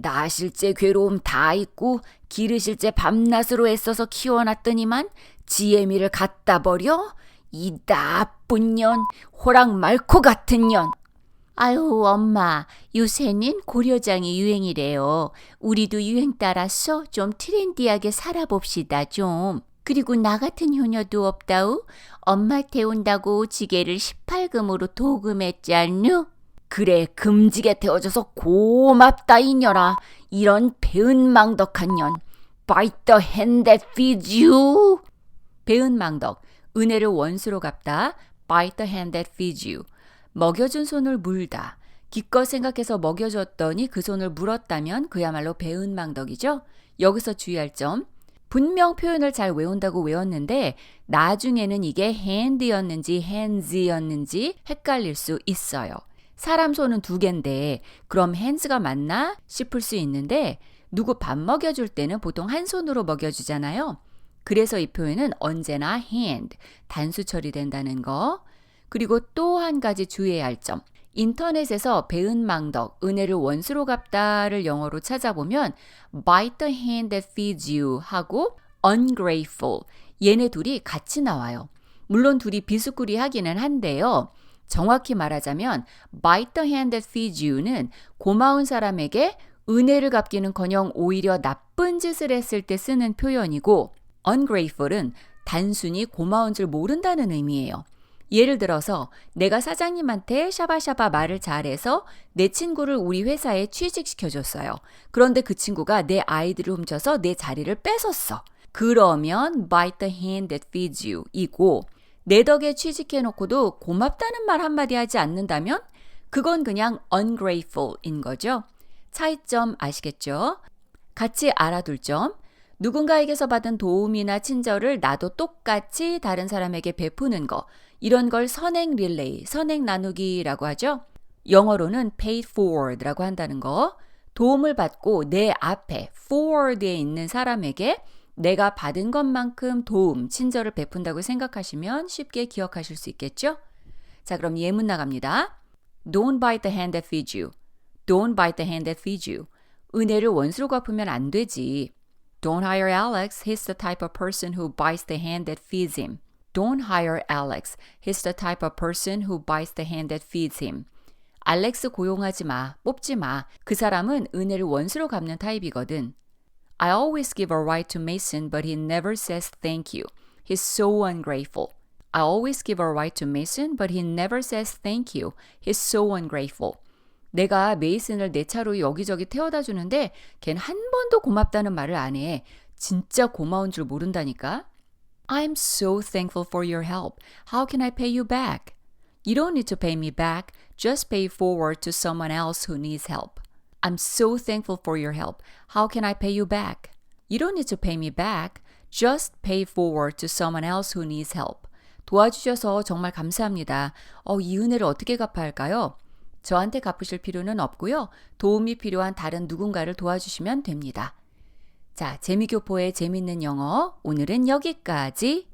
나실제 괴로움 다 잊고 기르실제 밤낮으로 애써서 키워놨더니만 지혜미를 갖다 버려? 이 나쁜 년, 호랑 말코 같은 년. 아유, 엄마, 요새는 고려장이 유행이래요. 우리도 유행 따라서 좀 트렌디하게 살아봅시다, 좀. 그리고 나 같은 효녀도 없다우. 엄마한테 온다고 지게를 18금으로 도금했잖누. 그래 금지게 태워줘서 고맙다 이년아. 이런 배은망덕한 년. Bite the hand that feeds you. 배은망덕, 은혜를 원수로 갚다, bite the hand that feeds you. 먹여준 손을 물다. 기껏 생각해서 먹여줬더니 그 손을 물었다면 그야말로 배은망덕이죠. 여기서 주의할 점. 분명 표현을 잘 외운다고 외웠는데 나중에는 이게 hand였는지 hands였는지 헷갈릴 수 있어요. 사람 손은 두 개인데 그럼 hands가 맞나 싶을 수 있는데 누구 밥 먹여줄 때는 보통 한 손으로 먹여주잖아요. 그래서 이 표현은 언제나 hand, 단수 처리된다는 거. 그리고 또 한 가지 주의해야 할 점. 인터넷에서 배은망덕, 은혜를 원수로 갚다를 영어로 찾아보면 bite the hand that feeds you 하고 ungrateful 얘네 둘이 같이 나와요. 물론 둘이 비스꾸리 하기는 한데요. 정확히 말하자면 bite the hand that feeds you는 고마운 사람에게 은혜를 갚기는커녕 오히려 나쁜 짓을 했을 때 쓰는 표현이고 ungrateful은 단순히 고마운 줄 모른다는 의미예요. 예를 들어서 내가 사장님한테 샤바샤바 말을 잘해서 내 친구를 우리 회사에 취직시켜줬어요. 그런데 그 친구가 내 아이들을 훔쳐서 내 자리를 뺏었어. 그러면 bite the hand that feeds you 이고 내 덕에 취직해놓고도 고맙다는 말 한마디 하지 않는다면 그건 그냥 ungrateful인 거죠. 차이점 아시겠죠? 같이 알아둘 점. 누군가에게서 받은 도움이나 친절을 나도 똑같이 다른 사람에게 베푸는 거. 이런 걸 선행 릴레이, 선행 나누기라고 하죠. 영어로는 paid forward라고 한다는 거. 도움을 받고 내 앞에 forward에 있는 사람에게 내가 받은 것만큼 도움, 친절을 베푼다고 생각하시면 쉽게 기억하실 수 있겠죠? 자, 그럼 예문 나갑니다. Don't bite the hand that feeds you. Don't bite the hand that feeds you. 은혜를 원수로 갚으면 안 되지. Don't hire Alex. He's the type of person who bites the hand that feeds him. Don't hire Alex. He's the type of person who bites the hand that feeds him. 알렉스 고용하지 마, 뽑지 마. 그 사람은 은혜를 원수로 갚는 타입이거든. I always give a ride to Mason, but he never says thank you. He's so ungrateful. I always give a ride to Mason, but he never says thank you. He's so ungrateful. 내가 메이슨을 내 차로 여기저기 태워다 주는데 걘 한 번도 고맙다는 말을 안 해. 진짜 고마운 줄 모른다니까. I'm so thankful for your help. How can I pay you back? You don't need to pay me back. Just pay forward to someone else who needs help. I'm so thankful for your help. How can I pay you back? You don't need to pay me back. Just pay forward to someone else who needs help. 도와주셔서 정말 감사합니다. 어, 이 은혜를 어떻게 갚아야 할까요? 저한테 갚으실 필요는 없고요. 도움이 필요한 다른 누군가를 도와주시면 됩니다. 자, 재미교포의 재밌는 영어 오늘은 여기까지.